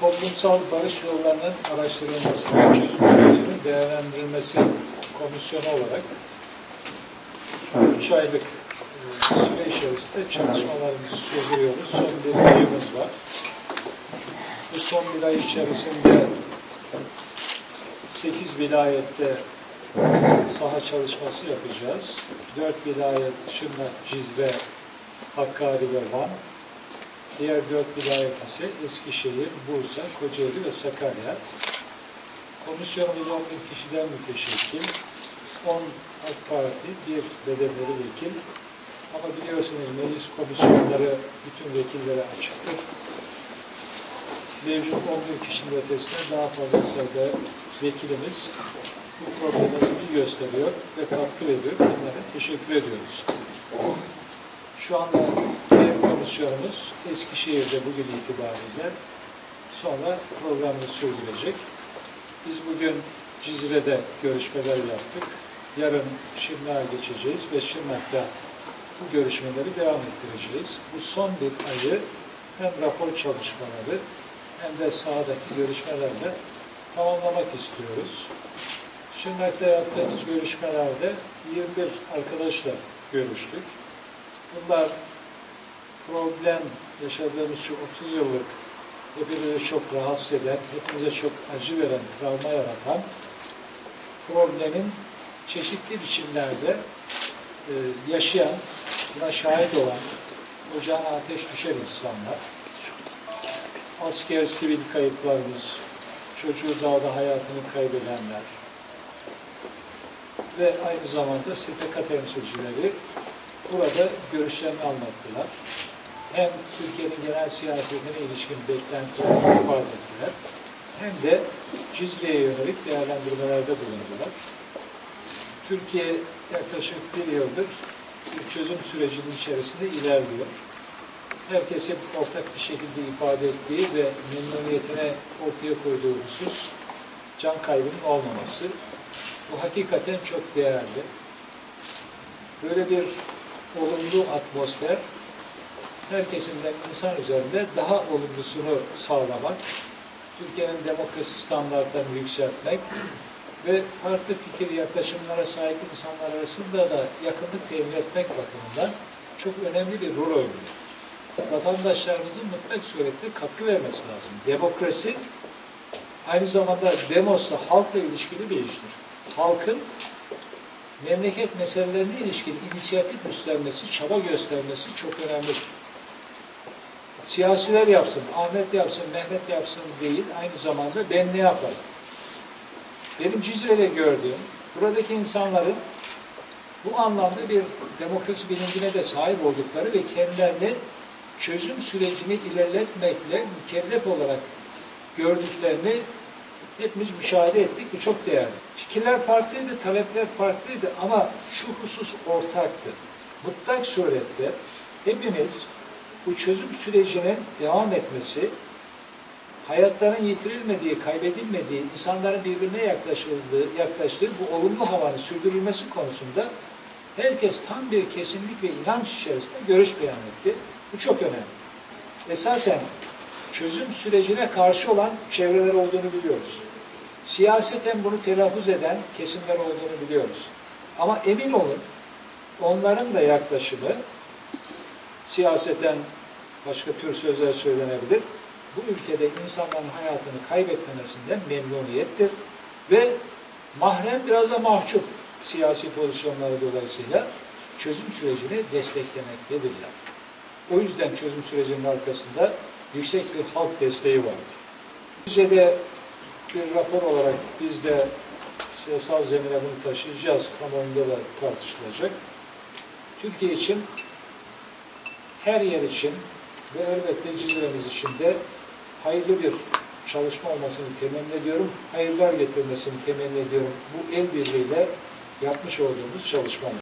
Toplumsal barış yollarının araştırılması ve çözüm sürecinin değerlendirilmesi komisyonu olarak 3 aylık e, süre içerisinde çalışmalarımızı sürdürüyoruz. Son bir ayımız var. Bu son bir ay içerisinde 8 vilayette saha çalışması yapacağız. 4 vilayet Şırnak, Cizre, Hakkari ve Van. Diğer dört vilayet ise Eskişehir, Bursa, Kocaeli ve Sakarya. Komisyonumuz 11 kişiden müteşekkil. 10 AK Parti, bir bedelleri vekil. Ama biliyorsunuz meclis komisyonları bütün vekillere açıktır. Mevcut 11 kişinin ötesinde daha fazla sayıda vekilimiz bu probleme ilgi gösteriyor ve katkı veriyor. Onlara teşekkür ediyoruz. Şu anda ev komisyonumuz Eskişehir'de bugün itibariyle sonra programımız sürdürecek. Biz bugün Cizre'de görüşmeler yaptık. Yarın Şırnak'a geçeceğiz ve Şırnak'ta bu görüşmeleri devam ettireceğiz. Bu son bir ayı hem rapor çalışmaları hem de sahadaki görüşmelerle tamamlamak istiyoruz. Şırnak'ta yaptığımız görüşmelerde 21 arkadaşla görüştük. Bunlar problem yaşadığımız şu 30 yıllık hepimizi çok rahatsız eden, hepimize çok acı veren, travma yaratan problemin çeşitli biçimlerde e, yaşayan, buna şahit olan, ocağına ateş düşen insanlar, asker sivil kayıplarımız, çocuğu dağda hayatını kaybedenler ve aynı zamanda STK temsilcileri burada görüşlerini anlattılar. Hem Türkiye'nin genel siyasetine ilişkin beklentilerini ifade ettiler, hem de Cizre'ye yönelik değerlendirmelerde bulundular. Türkiye yaklaşık bir yıldır bir çözüm sürecinin içerisinde ilerliyor. Herkesin ortak bir şekilde ifade ettiği ve memnuniyetine ortaya koyduğu husus can kaybının olmaması. Bu hakikaten çok değerli. Böyle bir olumlu atmosfer herkesinden insan üzerinde daha olumlusunu sağlamak, Türkiye'nin demokrasi standartlarını yükseltmek ve farklı fikir yaklaşımlara sahip insanlar arasında da yakınlık temin etmek bakımından çok önemli bir rol oynuyor. Vatandaşlarımızın mutlak surette katkı vermesi lazım. Demokrasi aynı zamanda demosla, halkla ilişkili bir iştir. Halkın memleket meselelerine ilişkin inisiyatif üstlenmesi, çaba göstermesi çok önemlidir. Siyasiler yapsın, Ahmet yapsın, Mehmet yapsın değil, aynı zamanda ben ne yaparım? Benim Cizre'de gördüğüm, buradaki insanların bu anlamda bir demokrasi bilincine de sahip oldukları ve kendilerini çözüm sürecini ilerletmekle mükellef olarak gördüklerini hepimiz müşahede ettik. Bu çok değerli. Fikirler farklıydı, talepler farklıydı ama şu husus ortaktı. Mutlak surette hepimiz bu çözüm sürecinin devam etmesi, hayatların yitirilmediği, kaybedilmediği, insanların birbirine yaklaşıldığı, yaklaştığı bu olumlu havanın sürdürülmesi konusunda herkes tam bir kesinlik ve inanç içerisinde görüş beyan etti. Bu çok önemli. Esasen çözüm sürecine karşı olan çevreler olduğunu biliyoruz. Siyaseten bunu telaffuz eden kesimler olduğunu biliyoruz. Ama emin olun onların da yaklaşımı siyaseten başka tür sözler söylenebilir. Bu ülkede insanların hayatını kaybetmemesinden memnuniyettir. Ve mahrem biraz da mahcup siyasi pozisyonları dolayısıyla çözüm sürecini desteklemektedirler. O yüzden çözüm sürecinin arkasında yüksek bir halk desteği vardır. Rize'de bir rapor olarak biz de siyasal zemine bunu taşıyacağız. Kamuoyunda da tartışılacak. Türkiye için her yer için ve elbette Cizre'miz için de hayırlı bir çalışma olmasını temenni ediyorum. Hayırlar getirmesini temenni ediyorum. Bu el birliğiyle yapmış olduğumuz çalışma.